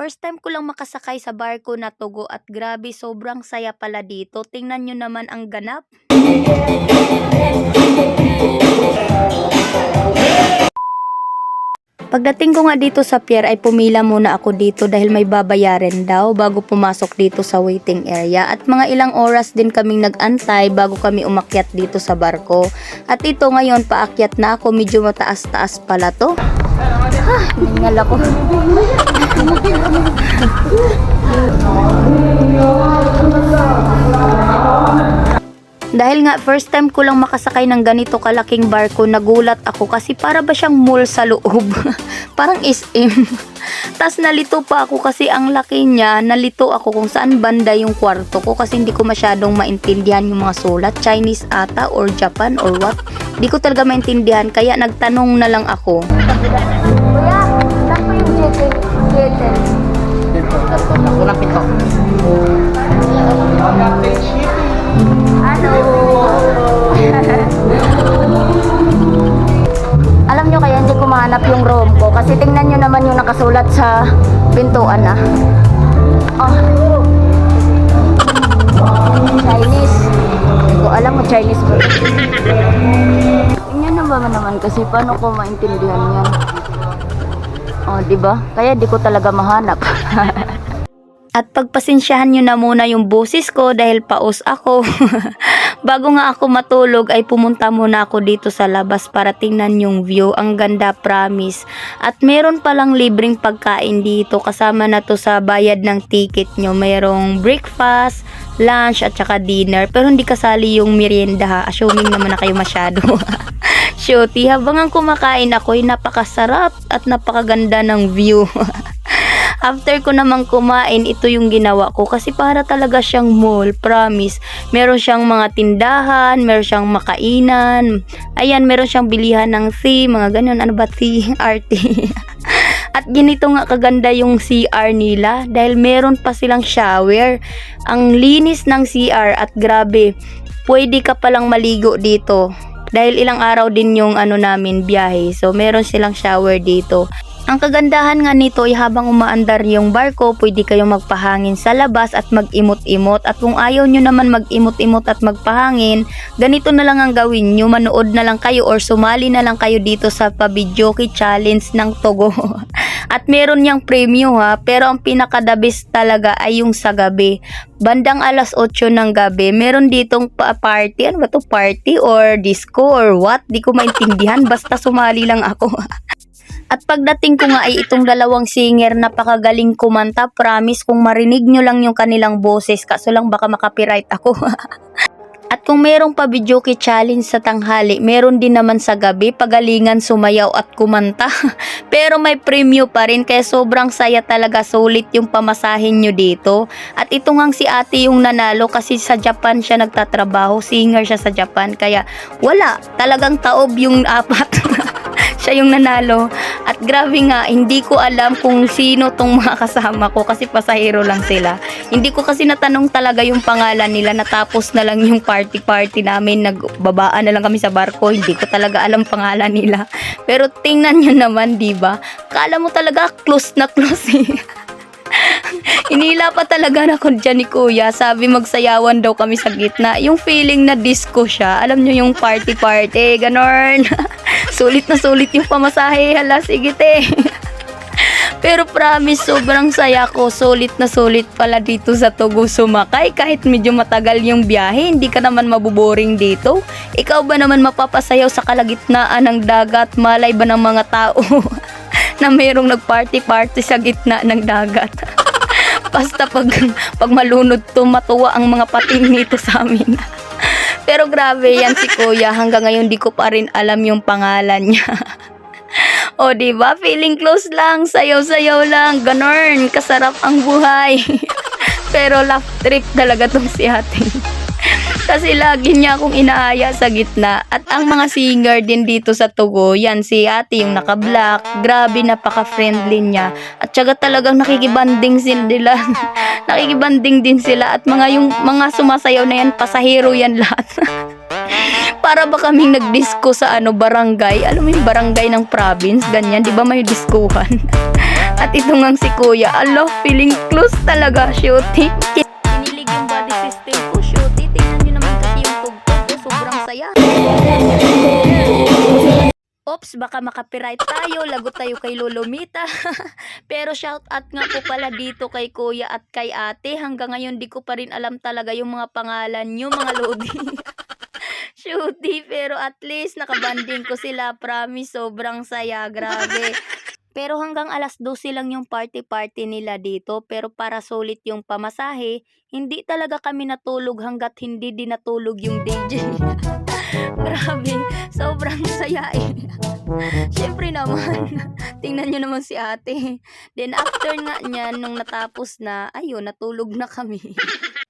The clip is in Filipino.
First time ko lang makasakay sa barko na tugo at grabe sobrang saya pala dito. Tingnan nyo naman ang ganap. Pagdating ko nga dito sa pier ay pumila muna ako dito dahil may babayaran daw bago pumasok dito sa waiting area at mga ilang oras din kaming nag-antay bago kami umakyat dito sa barko. At ito ngayon paakyat na ako medyo mataas-taas pala to. Ha, ningal. Dahil nga first time ko lang makasakay ng ganito kalaking barko, nagulat ako kasi para ba siyang mall sa loob. Parang SM. Tapos nalito pa ako kasi ang laki niya, nalito ako kung saan banda yung kwarto ko kasi hindi ko masyadong maintindihan yung mga sulat, Chinese ata or Japan or what. Hindi ko talaga maintindihan kaya nagtanong na lang ako. Kuya, yung? Dito, tatlo na. Unang pinto. Ano? Alam nyo kaya hindi ko mahanap yung room ko kasi tingnan nyo naman yung nakasulat sa pintuan ah. Oh. Chinese. Hindi ko alam mo Chinese ba. Tingnan naman naman kasi paano ko maintindihan yan. Di ba? Kaya di ko talaga mahanap. At pagpasensyahan nyo na muna yung boses ko dahil paus ako. Bago nga ako matulog ay pumunta muna ako dito sa labas para tingnan yung view. Ang ganda promise. At meron palang libreng pagkain dito kasama na to sa bayad ng ticket nyo. Mayroong breakfast, lunch at saka dinner. Pero hindi kasali yung merienda ha. Assuming naman na kayo masyado. Shooty, habang ang kumakain ako ay napakasarap at napakaganda ng view. After ko namang kumain, ito yung ginawa ko kasi para talaga siyang mall, promise. Meron siyang mga tindahan, meron siyang makainan. Ayan, meron siyang bilihan ng tea, mga ganyan. Ano ba tea? RT. At ganito nga kaganda yung CR nila dahil meron pa silang shower. Ang linis ng CR at grabe, pwede ka palang maligo dito. Dahil ilang araw din yung ano namin biyahe. So meron silang shower dito. Ang kagandahan nga nito ay habang umaandar yung barko, pwede kayong magpahangin sa labas at mag-imot-imot. At kung ayaw nyo naman mag-imot-imot at magpahangin, ganito na lang ang gawin nyo. Manood na lang kayo or sumali na lang kayo dito sa Pabidyoki Challenge ng Togo. at meron niyang premyo ha, pero ang pinaka-the talaga ay yung sa gabi. Bandang alas 8 ng gabi, meron ditong pa- party, ano ba to party or disco or what? Di ko maintindihan, basta sumali lang ako. At pagdating ko nga ay itong dalawang singer napakagaling kumanta. Promise kung marinig nyo lang yung kanilang boses. Kaso lang baka makapiright ako. At kung merong pa videoke challenge sa tanghali, meron din naman sa gabi pagalingan sumayaw at kumanta. Pero may premyo pa rin kaya sobrang saya talaga sulit yung pamasahin nyo dito. At ito ngang si ate yung nanalo kasi sa Japan siya nagtatrabaho, singer siya sa Japan. Kaya wala, talagang taob yung apat. siya yung nanalo. At grabe nga, hindi ko alam kung sino tong mga kasama ko kasi pasahero lang sila. Hindi ko kasi natanong talaga yung pangalan nila, natapos na lang yung party-party namin, nagbabaan na lang kami sa barko, hindi ko talaga alam pangalan nila. Pero tingnan nyo naman, di ba? Kala mo talaga close na close eh. Inila pa talaga na ko dyan ni kuya. Sabi magsayawan daw kami sa gitna. Yung feeling na disco siya. Alam nyo yung party-party. Ganon. sulit na sulit yung pamasahe. Hala, sige te. Pero promise, sobrang saya ko. Sulit na sulit pala dito sa Togo sumakay. Kahit medyo matagal yung biyahe, hindi ka naman mabuboring dito. Ikaw ba naman mapapasayaw sa kalagitnaan ng dagat? Malay ba ng mga tao na mayroong nagparty-party sa gitna ng dagat? Basta pag, pag malunod to, matuwa ang mga pating nito sa amin. Pero grabe yan si Kuya. Hanggang ngayon di ko pa rin alam yung pangalan niya. o di ba Feeling close lang. Sayaw-sayaw lang. Ganon. Kasarap ang buhay. Pero laugh trip talaga tong si ate. Kasi lagi niya akong inaaya sa gitna. At ang mga singer din dito sa Togo, yan si ate yung naka-black. Grabe, napaka-friendly niya. At saka talagang nakikibanding sila. nakikibanding din sila. At mga yung mga sumasayaw na yan, pasahero yan lahat. Para ba kaming nagdisco sa ano barangay? Alam mo yung barangay ng province, ganyan, 'di ba may diskuhan? At ito ngang si Kuya, alo, feeling close talaga, shooty. Ops, baka makapiright tayo, lagot tayo kay Lolomita. Pero shout out nga po pala dito kay Kuya at kay Ate. Hanggang ngayon di ko pa rin alam talaga yung mga pangalan nyo, mga Lodi. Shooty, pero at least nakabanding ko sila. Promise, sobrang saya. Grabe. Pero hanggang alas 12 lang yung party-party nila dito. Pero para sulit yung pamasahe, hindi talaga kami natulog hanggat hindi din natulog yung DJ. Grabe, sobrang saya eh. Siyempre naman, tingnan nyo naman si ate. Then after nga niyan, nung natapos na, ayun, natulog na kami.